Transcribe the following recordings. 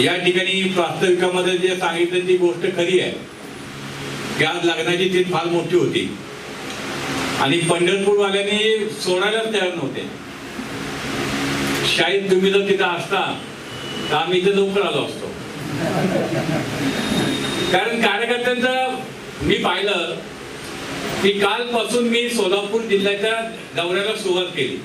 या ठिकाणी प्रास्ताविकामध्ये जे सांगितलं ती गोष्ट खरी आहे. की आज लग्नाची तीन फार मोठी होती. आणि पंढरपूरवाल्यांनी सोडायलाच तयार नव्हते. शाहीद तुम्ही जर तिथं असता तर आम्ही इथे लवकर आलो असतो. कारण कार्यकर्त्यांचं मी पाहिलं की कालपासून मी सोलापूर जिल्ह्याच्या दौऱ्याला सुरुवात केली.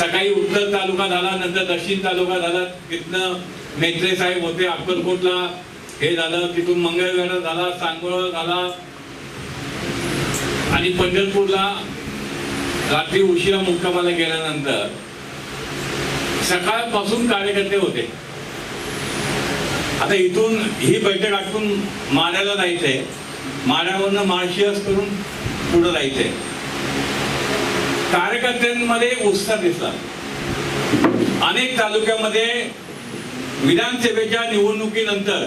सकाळी उत्तर तालुका झाला नंतर दक्षिण तालुका झाला तिथनं मेत्रे साहेब होते अक्कलकोटला. हे झालं तिथून मंगळवेढा झाला सांगोळ झाला. आणि पंढरपूरला रात्री उशिरा मुक्कामाला गेल्यानंतर सकाळपासून कार्यकर्ते होते. आता इथून ही बैठक आटून माड्याला जायचंय. माड्यावरनं माळशिरस करून पुढे जायचंय. कार्यकर्त्यांमध्ये उत्साह दिसला. अनेक तालुक्यामध्ये विधानसभेच्या निवडणुकीनंतर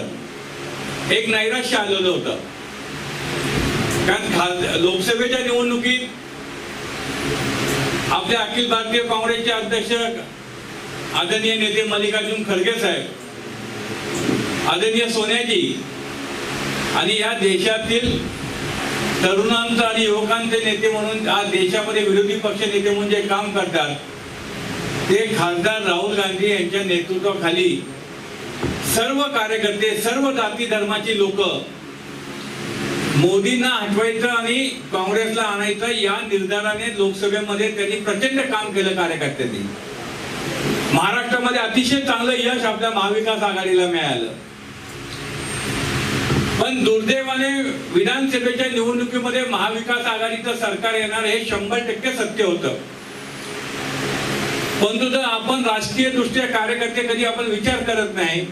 एक नैराश्य आलेलं होतं. कारण खास लोकसभेच्या निवडणुकीत आपले अखिल भारतीय काँग्रेसचे अध्यक्ष आदरणीय नेते मल्लिकार्जुन खरगे साहेब आदरणीय सोन्याजी आणि या देशातील तरुणांचा आणि युवकांचे नेते म्हणून आज देशामध्ये विरोधी पक्ष नेते म्हणून जे काम करतात ते खासदार राहुल गांधी यांच्या नेतृत्वाखाली सर्व कार्यकर्ते सर्व जाती धर्माची लोक मोदींना हटवायचं आणि काँग्रेसला आणायचं या निर्धाराने लोकसभेमध्ये त्यांनी प्रचंड काम केलं कार्यकर्त्यांनी. महाराष्ट्रामध्ये अतिशय चांगलं यश आपल्या महाविकास आघाडीला मिळालं. पण दुर्दैवाने विधानसभेच्या निवडणुकीमध्ये महाविकास आघाडीचं सरकार येणार हे शंभर टक्के सत्य होतं. परंतु जर आपण राजकीय दृष्ट्या कार्यकर्ते कधी आपण विचार करत नाही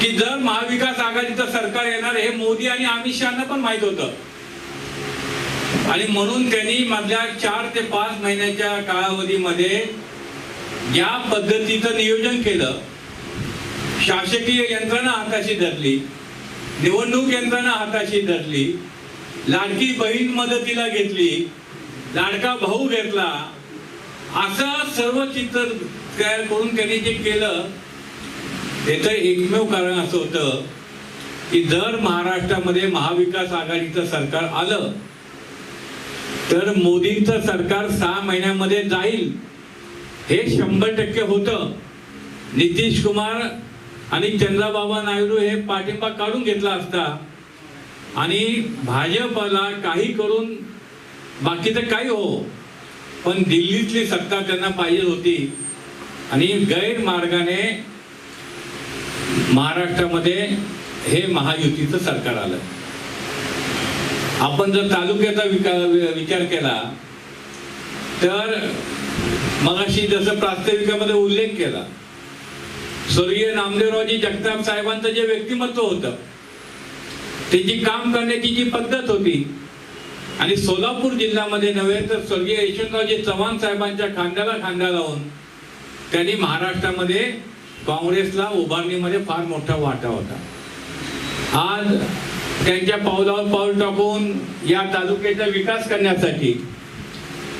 की जर महाविकास आघाडीचं सरकार येणार हे मोदी आणि अमित शहाना पण माहीत होतं. आणि म्हणून त्यांनी मधल्या चार ते पाच महिन्याच्या कालावधीमध्ये या पद्धतीचं नियोजन केलं. शासकीय यंत्रणा हाताशी धरली निवडणूक यंत्रणा हाताशी धरली लाडकी बहीण मदतीला घेतली लाडका भाऊ घेतला असं सर्व चित्र तयार करून त्यांनी जे केलं याचं एकमेव कारण असं होतं की जर महाराष्ट्रामध्ये महाविकास आघाडीचं सरकार आलं तर मोदींचं सरकार सहा महिन्यामध्ये जाईल. हे शंभर टक्के होतं. नितीश कुमार आणि चंद्राबाबा नायडू हे पाठिंबा काढून घेतला असता. आणि भाजपला काही करून बाकीचं काही हो पण दिल्लीतली सत्ता त्यांना पाहिजे होती. आणि गैरमार्गाने महाराष्ट्रामध्ये हे महायुतीचं सरकार आलं. आपण जर तालुक्याचा विका- विचार केला तर मगाशी जसं प्रास्ताविकामध्ये उल्लेख केला स्वर्गीय नामदेवरावजी जगताप साहेबांचं जे व्यक्तिमत्व होतं त्याची काम करण्याची जी पद्धत होती आणि सोलापूर जिल्ह्यामध्ये नव्हे तर स्वर्गीय यशवंतरावजी चव्हाण साहेबांच्या खांद्याला खांदा लावून त्यांनी महाराष्ट्रामध्ये काँग्रेसला उभारणीमध्ये फार मोठा वाटा होता. आज त्यांच्या पावलावर पाऊल टाकून या तालुक्याचा विकास करण्यासाठी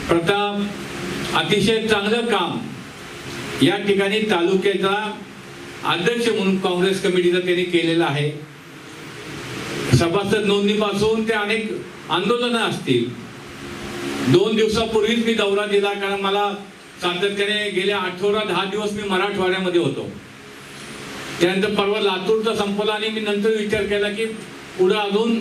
प्रताप अतिशय चांगलं काम या ठिकाणी तालुक्याचा अध्यक्ष म्हणून काँग्रेस कमिटीचं त्यांनी केलेलं आहे. सभासद नोंदणीपासून ते अनेक आंदोलनं असतील. दोन दिवसापूर्वीच मी दौरा दिला कारण मला सातत्याने गेल्या आठवडा दहा दिवस मी मराठवाड्यामध्ये होतो. त्यानंतर परवा लातूरचा संपला आणि मी नंतर विचार केला की पुढं अजून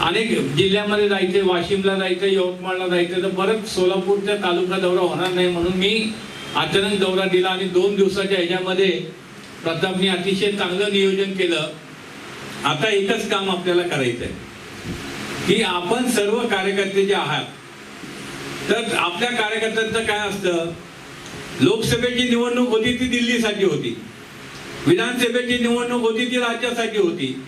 अनेक जिल्ह्यामध्ये जायचे वाशिमला जायचं यवतमाळला जायचं तर परत सोलापूरच्या तालुका दौरा होणार नाही म्हणून मी अचानक दौरा दिला आणि दोन दिवसाच्या ह्याच्यामध्ये प्रतापने अतिशय चांगलं नियोजन केलं. आता एकच काम आपल्याला करायचं आहे की आपण सर्व कार्यकर्ते जे आहात तर आपल्या कार्यकर्त्यांचं काय असतं? लोकसभेची निवडणूक होती ती दिल्लीसाठी होती. विधानसभेची निवडणूक होती ती राज्यासाठी होती.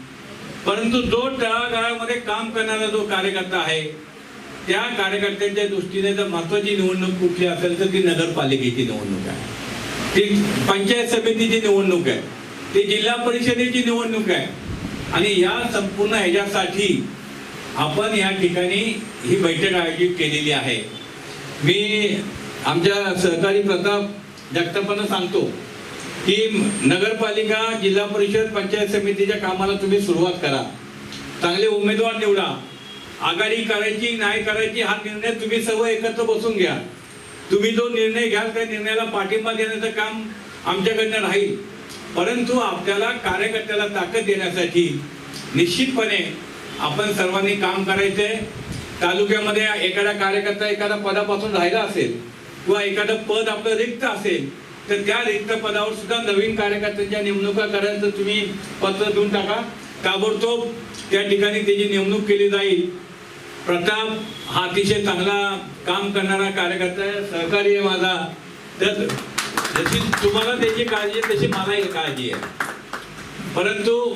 परंतु जो तळागाळामध्ये काम करणारा जो कार्यकर्ता आहे त्या कार्यकर्त्यांच्या दृष्टीने जर महत्वाची निवडणूक कुठली असेल तर ती नगरपालिकेची निवडणूक आहे. ती पंचायत समितीची निवडणूक आहे. ती जिल्हा परिषदेची निवडणूक आहे. आणि या संपूर्ण ह्याच्यासाठी आपण या ठिकाणी ही बैठक आयोजित केलेली आहे. मी आमच्या सहकारी प्रताप जगतापांना सांगतो की नगरपालिका जिल्हा परिषद पंचायत समितीच्या कामाला तुम्ही सुरुवात करा. चांगले उमेदवार निवडा. आघाडी करायची नाही करायची हा निर्णय तुम्ही सर्व एकत्र बसून घ्या. तुम्ही जो निर्णय घ्याल त्या निर्णयाला पाठिंबा देण्याचं काम आमच्याकडनं राहील. परंतु आपल्याला कार्यकर्त्याला ताकद देण्यासाठी निश्चितपणे आपण सर्वांनी काम करायचंय. तालुक्यामध्ये एखादा कार्यकर्ता एखाद्या पदापासून राहिला असेल किंवा एखादं पद आपलं रिक्त असेल तर त्या रिक्त पदावर सुद्धा नवीन कार्यकर्त्यांच्या नेमणुका करायचं तुम्ही पत्र देऊन टाका. ताबडतोब त्या ठिकाणी त्याची नेमणूक केली जाईल. प्रताप हा अतिशय चांगला काम करणारा कार्यकर्ता आहे सहकारी आहे माझा. तर जशी तुम्हाला त्याची काळजी आहे तशी मलाही काळजी आहे. परंतु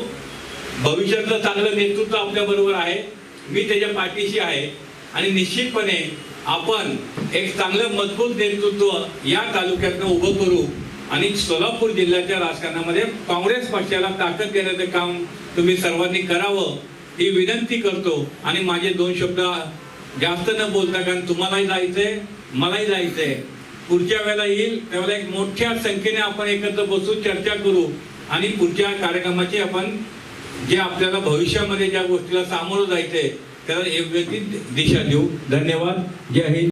भविष्यातलं चांगलं नेतृत्व आपल्याबरोबर आहे. मी त्याच्या पाठीशी आहे. आणि निश्चितपणे आपण एक चांगलं मजबूत नेतृत्व या तालुक्यातनं उभं करू आणि सोलापूर जिल्ह्याच्या राजकारणामध्ये काँग्रेस पक्षाला ताकद देण्याचं काम तुम्ही सर्वांनी करावं ही विनंती करतो. आणि माझे दोन शब्द जास्त न बोलता कारण तुम्हालाही जायचंय मलाही जायचंय. पुढच्या वेळेला येईल त्यावेळेला एक मोठ्या संख्येने आपण एकत्र बसून चर्चा करू आणि पुढच्या कार्यक्रमाची आपण जे आपल्याला भविष्यामध्ये ज्या गोष्टीला सामोरं जायचंय त्याला योग्य व्यक्ती दिशा देऊ. धन्यवाद. जय हिंद.